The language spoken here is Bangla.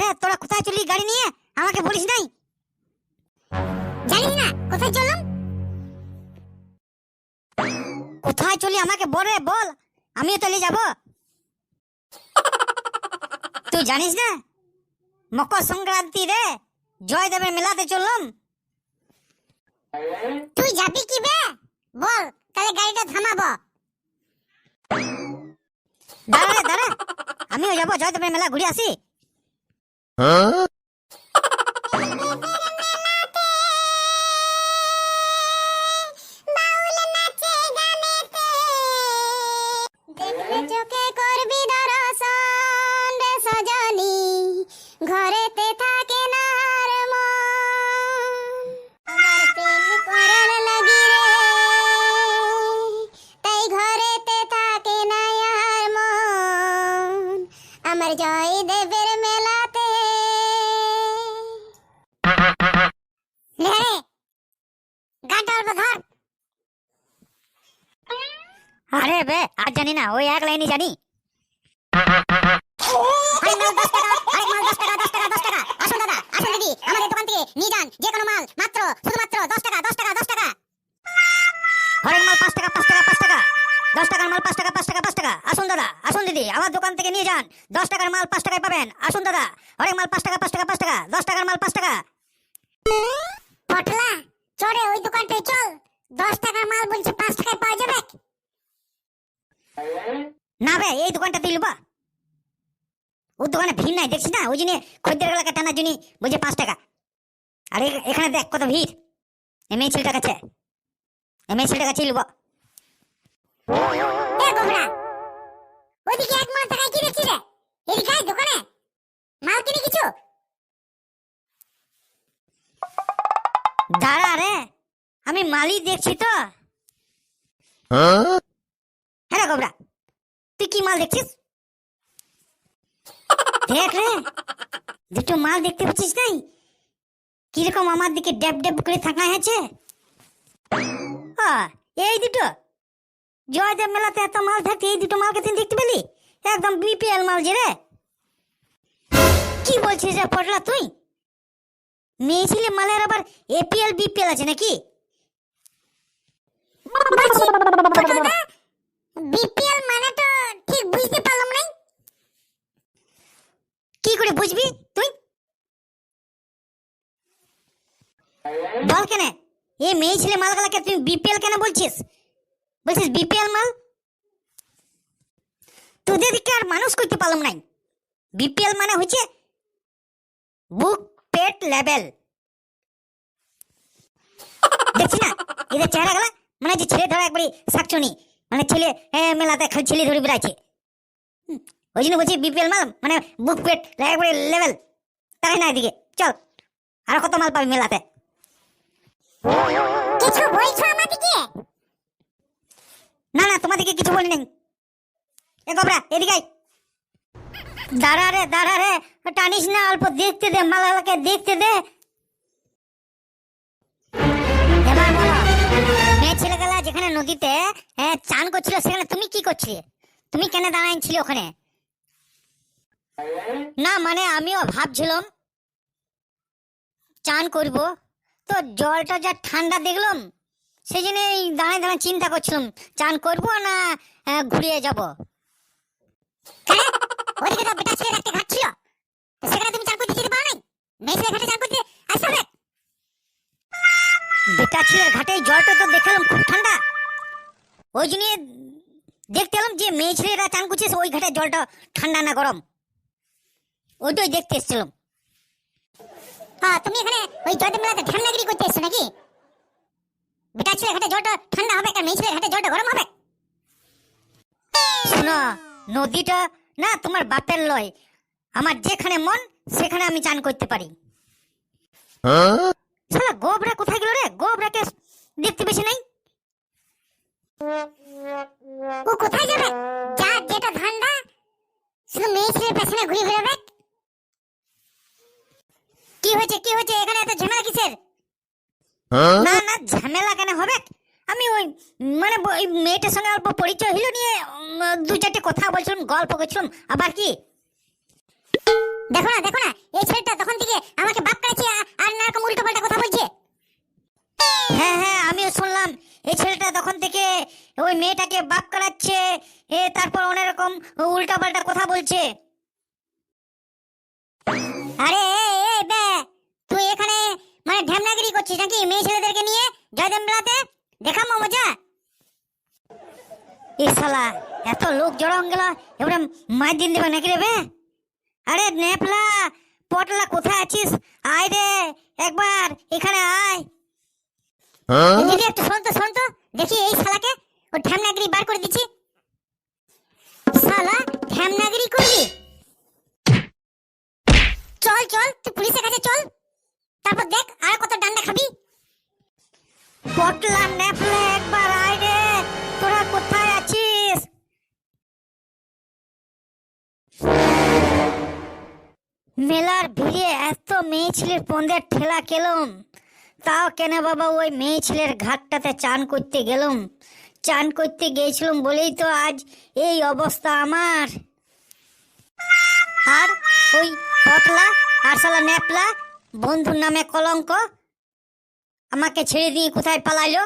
হ্যাঁ তোরা কোথায় চলি গাড়ি নিয়ে? আমাকে বলিস নাই? জানিস না, কোথায় চললাম? কোথায় চলি আমাকে বল বল, আমিও চলে যাব। তুই জানিস না? মকর সংক্রান্তি রে, জয়দেবের মেলাতে চললাম। তুই যাবি কি বে? বল, তাহলে গাড়িটা থামাবো। দাঁড়া দাঁড়া। আমিও যাব, জয়দেবের মেলা ঘুরে আসি। 嗯、আরে বে, আর জানি না, ওই এক লাইনই জানি। নিয়ে যান, যে কোনো মাল, মাত্র, শুধুমাত্র দশ টাকা দশ টাকা দশ টাকা। মাল পাঁচ টাকা পাঁচ টাকা টাকা। দশ টাকার মাল টাকা টাকা টাকা। আসুন দাদা, আসুন দিদি, আমার দোকান থেকে নিয়ে যান। দশ টাকার মাল পাঁচ টাকায় পাবেন। আসুন দাদা হরেক মাল পাঁচ টাকা পাঁচ টাকা পাঁচ টাকা, দশ টাকার মাল পাঁচ টাকা। পটলা, চড়ে ওই দোকানটায় চল দশ টাকার মাল বলছে পাঁচ টাকায় পাওয়া যাবে না বে এই দোকানটা তুই লুবা। ওর দোকানে ভিড় নাই দেখছিস না? ওই জন্য খদ্দের এলাকা টানার জন্য বলছে পাঁচ টাকা। আর এখানে দেখ কত ভিড়। এমএই ছেলেটা কাছে। এমএই ছেলেটা কাছে লুবা। এ এক মাল টাকায় কি দেখছি রে? এদিকে দোকানে? মাল কিনে কিছু? দাঁড়া রে আমি মালই দেখছি তো। হ্যাঁ? রে গোবরা তুই কি মাল দেখছিস? দেখ রে, দুটো মাল দেখতে পাচ্ছিস নাই? কীরকম আমার দিকে ড্যাব ড্যাব করে থাকা হয়েছে এই দুটো। জয়দেব মেলাতে এত মাল থাকতে এই দুটো মালকে তুই দেখতে পেলি? একদম বিপিএল মাল যে রে। কি বলছিস রে পটলা তুই? মেয়ে ছেলে মালের আবার এপিএল, বিপিএল আছে নাকি বিপিএল মানে তো ঠিক বুঝতে পারলাম নাই কি করে বুঝবি তুই বল কেন? এ মেয়ে ছেলে মালগুলাকে তুই বিপিএল কেন বলছিস? বলছিস বিপিএল মাল? তোদের দিকে আর মানুষ করতে পারলাম নাই। বিপিএল মানে হচ্ছে বুক পেট লেভেল দেখছি না? এদের চেহারা গেলা মানে যে ছেলে ধরা একবারই শাকচুনি মানে ছেলে মেলাতে খালি ছেলে ধরে বেড়াচ্ছে। ওই জন্য বলছি বিপিএল মাল মানে বুক পেট একবারে লেভেল তাই না এদিকে, চল, আর কত মাল পাবি মেলাতে? কিছু বলছো আমাদেরকে? না না, তোমাদেরকে কিছু বলি নাই। এ গবরা, এদিকে দাঁড়া রে দাঁড়া রে, টানিস না, অল্প দেখতে দে, মালালাকে দেখতে দে। ছেলেগুলা যেখানে নদীতে চান করছিল, সেখানে তুমি কি করছিলে? তুমি কেন দাঁড়াইছিলে ওখানে? না মানে আমিও ভাবছিলাম, চান করব। তো জলটা যা ঠান্ডা দেখলাম সেই জন্য এই দাঁড়ায় দাঁড়ায় চিন্তা করছিলাম চান করব না ঘুরিয়ে যাব? হ্যাঁ? ওদিকে তো বেটা একটা ঘাট ছিল। সেখানে তুমি চান করতে যেতে পারো নাই? মেয়ে ঘাটে চান করতে আসতে হবে? বেটা ছেলের ঘাটে জলটা তো দেখলাম খুব ঠান্ডা। ওই জন্য দেখতে এলাম যে মেয়ে ছেলেরা চান করছে ওই ঘাটে জলটা ঠান্ডা না গরম। ওইটাই দেখতে এসেছিলাম। তুমি এখানে ওই মেলাতে ঠান্ডাগিরি করতে এসছো নাকি? বেটা ছেলের ঘাটে জলটা ঠান্ডা হবে আর মেয়ে ছেলের ঘাটে জলটা গরম হবে। শোনো, নদীটা না তোমার বাপের লয়। আমার যেখানে মন, সেখানে আমি চান করতে পারি। শালা, গোবরা কোথায় গেল রে? গোবরাকে দেখতে বেশি নাই? ও কোথায় যাবে? যার যেটা ঠান্ডা শুধু মেয়ে পেছনে ঘুরে কি হয়েছে কি হয়েছে? এখানে এত ঝামেলা কিসের? না না ঝামেলা কেন হবে? আমি ওই মানে ওই মেয়েটার সঙ্গে অল্প পরিচয় হলো নিয়ে দু চারটে কথা বলছিলাম গল্প করছিলাম আবার কি? দেখো না দেখো না আমাকে বাপ কাছে আর না রকম উল্টো পাল্টা কথা বলছে। হ্যাঁ হ্যাঁ আমিও শুনলাম এই ছেলেটা তখন থেকে ওই মেয়েটাকে বাপ করাচ্ছে এ তারপর অনেক রকম উল্টা পাল্টা কথা বলছে। আরে এই, এই বে তুই এখানে মানে ঢ্যামনাগিরি করছিস নাকি? মেয়ে ছেলেদেরকে নিয়ে জয়দেব মেলাতে? দেখাম মজা? এ শালা এত লোক জড়ো হয়ে গেল এবারে মাই দিন দেবে নাকি রে বে? আরে নেপলা পটলা কোথায় আছিস? আয় রে একবার এখানে আয়। দিদি একটু শোন তো শোন তো। দেখি এই শালাকে। পটলা নেপলা একবার আয় রে। তোরা কোথায় আছিস? মেলার ভিড়ে এত মেয়ে ছেলের পন্দের ঠেলা কেলম তাও কেন বাবা ওই মেয়ে ছেলের ঘাটটাতে চান করতে গেলাম? চান করতে গিয়েছিলাম বলেই তো আজ এই অবস্থা আমার। আর ওই পটলা আর শালা নেপলা, বন্ধুর নামে কলঙ্ক আমাকে ছেড়ে দিয়ে কোথায় পালাইলো?